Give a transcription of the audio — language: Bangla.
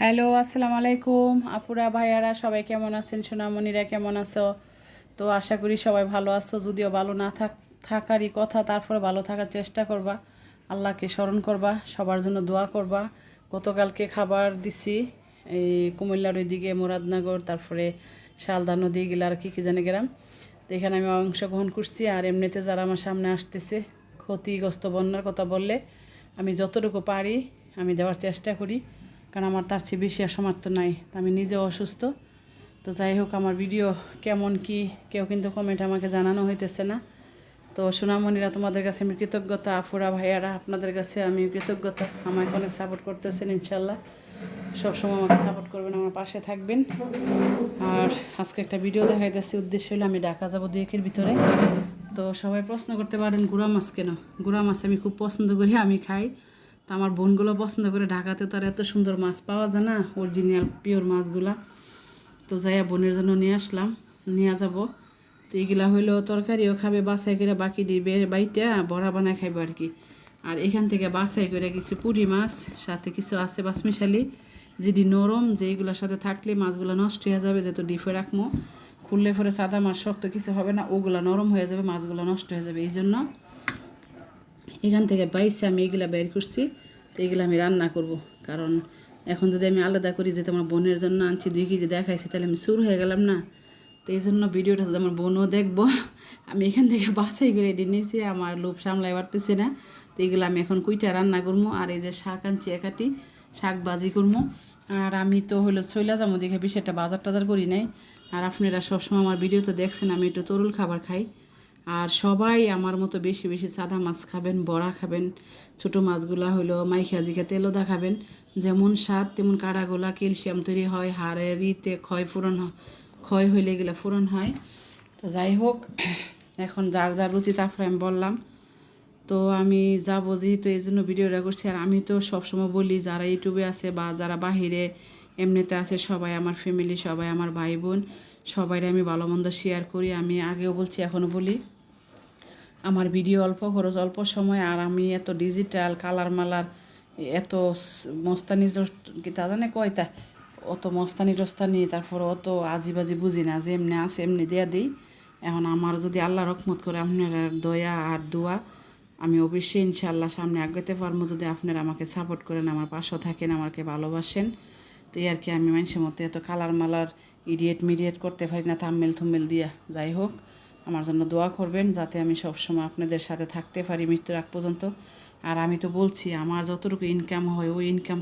হ্যালো, আসসালামু আলাইকুম। আপুরা, ভাইয়ারা, সবাই কেমন আছেন? সোনামণিরা, কেমন আছো? তো আশা করি সবাই ভালো আছো। যদিও ভালো না থাক থাকারই কথা, তারপরে ভালো থাকার চেষ্টা করবা। আল্লাহকে স্মরণ করবা, সবার জন্য দোয়া করবা। গতকালকে খাবার দিছি, এই কুমিল্লার ওইদিকে মুরাদনগর, তারপরে শালদা নদী গেলে আর কী কী জানি গেলাম। এখানে আমি অংশগ্রহণ করছি, আর এমনিতে যারা আমার সামনে আসতেছে, ক্ষতিগ্রস্ত বন্যার কথা বললে আমি যতটুকু পারি, আমি দেওয়ার চেষ্টা করি। কারণ আমার তার চেয়ে বেশি আর সামর্থ্য নাই আমি নিজেও অসুস্থ। তো যাই হোক, আমার ভিডিও কেমন কি, কেউ কিন্তু কমেন্ট আমাকে জানানো হইতেছে না। তো সোনামণিরা, তোমাদের কাছে আমি কৃতজ্ঞতা। আফুরা ভাইয়ারা, আপনাদের কাছে আমি কৃতজ্ঞতা। আমাকে অনেক সাপোর্ট করতেছেন ইনশাল্লাহ সবসময় আমাকে সাপোর্ট করবেন, আমার পাশে থাকবেন। আর আজকে একটা ভিডিও দেখাইতেছি, উদ্দেশ্য হলো আমি ঢাকা যাব দুই একের ভিতরে। তো সবাই প্রশ্ন করতে পারেন, গুড়া মাছ কেন? গুড়া মাছ আমি খুব পছন্দ করি, আমি খাই। আমার বোনগুলো পছন্দ করে ঢাকাতে তো আর এত সুন্দর মাছ পাওয়া যায় না অরিজিনাল পিওর মাছগুলা। তো যাইয়া বোনের জন্য নিয়ে আসলাম, নিয়ে যাব। তো এইগুলা হইল তরকারিও খাবে, বাছাই করে বাকি দিবে, বাইটা বড়া বানায় খাইবে আর কি। আর এখান থেকে বাছাই করে কিছু পুরি মাছ, সাথে কিছু আছে বাসমিশালি, যেটি নরম যেইগুলোর সাথে থাকলে মাছগুলো নষ্ট হয়ে যাবে, যেহেতু ডিফে রাখব খুললে পরে সাদা মাছ শক্ত কিছু হবে না, ওগুলা নরম হয়ে যাবে, মাছগুলো নষ্ট হয়ে যাবে এই জন্য এখান থেকে বাইসে আমি এগুলা বের করছি। তো এগুলো আমি রান্না করব। কারণ এখন যদি আমি আলাদা করি যে তোমার বোনের জন্য আনছি, দুই কেজি দেখাইছি, তাহলে আমি শুরু হয়ে গেলাম না। তো এই জন্য ভিডিওটা যদি আমার বোনও দেখব, আমি এখান থেকে বাছাই করে এটি নিয়েছি, আমার লোভ সামলাই পারতেছি না। তো এগুলো আমি এখন কুইটা রান্না করব, আর এই যে শাক আনছি একাটি, শাক বাজি করব। আর আমি তো হলো চইলা যাব দেখে বেশি একটা বাজার টাজার করি নাই। আর আপনারা সবসময় আমার ভিডিও তো দেখছেন, আমি একটু তরুল খাবার খাই। আর সবাই আমার মতো বেশি বেশি সাদা মাছ খাবেন, বড়া খাবেন, ছোটো মাছগুলা হলো মাইখা জিকা তেলোদা খাবেন। যেমন স্বাদ, তেমন কাড়াগোলা, ক্যালসিয়াম তৈরি হয় হাড়ের ইতে ক্ষয় পূরণ ক্ষয় হইলে এগুলো পূরণ হয়। তো যাই হোক, এখন যার যার রুচি তারপরে আমি বললাম। তো আমি যাব যেহেতু এই জন্য ভিডিওটা করছি। আর আমি তো সবসময় বলি, যারা ইউটিউবে আছে বা যারা বাহিরে এমনিতে আছে সবাই, আমার ফ্যামিলি সবাই, আমার ভাই বোন সবাই আমি ভালো মন্দ শেয়ার করি, আমি আগেও বলছি এখনও বলি। আমার ভিডিও অল্প, খরচ অল্প সময়, আর আমি এত ডিজিটাল কালার মালার, এত মস্তানি কি তা জানে কয়টা অত মস্তানি টস্তানি, তারপর অত আজিবাজি বুঝি না যে এমনি আছে এমনি দেয়া দিই। এখন আমার যদি আল্লাহ রকমত করে আপনার দয়া আর দোয়া, আমি অবশ্যই ইনশাল্লাহ সামনে আগাতে পারব। যদি আপনারা আমাকে সাপোর্ট করেন, আমার পাশে থাকেন, আমাকে ভালোবাসেন তো আর কি আমি মানুষের মতো এত কালার মালার ইডিয়েট মিডিয়েট করতে পারি না থাম্মেল থুম্মেল দিয়া। যাই হোক, আমার জন্য দোয়া করবেন যাতে আমি সবসময় আপনাদের সাথে থাকতে পারি মৃত্যুর আগ পর্যন্ত। আর আমি তো বলছি, আমার যতটুকু ইনকাম হয়, ওই ইনকাম